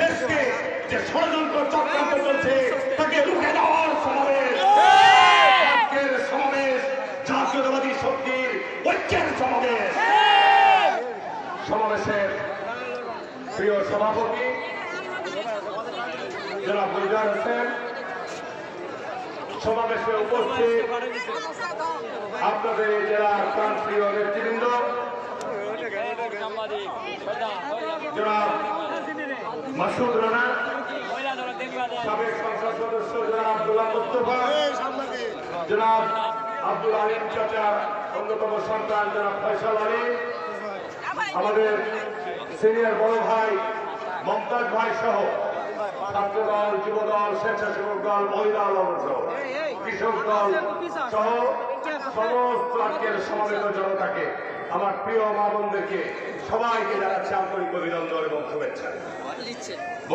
দেশকে যে ষড়যন্ত্র চক্রান্ত চলছে, তাকে রুখে দেওয়ার সমাবেশ। আজকের সমাবেশ, জাতীয়তাবাদী শক্তির ঐক্যের সমাবেশ। সমাবেশের প্রিয় সভাপতি, জনাব গুলজার হোসেন, সমাবেশে উপস্থিত আপনাদের জেলার প্রান্তীয় নেতৃবৃন্দ, জনাব মাসুদ রানা, সাবেক সংসদ সদস্য জনাব আব্দুল্লাহ মুস্তফা, জনাব আব্দুল আলিম চাচার অন্যতম সন্তান জনাব ফয়সাল আলী, আমাদের সিনিয়র বড় ভাই মমতাজ ভাই সহ ছাত্রদল, যুবদল, স্বেচ্ছাসেবক দল, মহিলা দল কৃষক দল সহ, সমস্ত আজকের সমাবেত জনতাকে আমার প্রিয় মা বোনদেরকে সবাইকে জানাচ্ছি আন্তরিক অভিনন্দন এবং শুভেচ্ছা।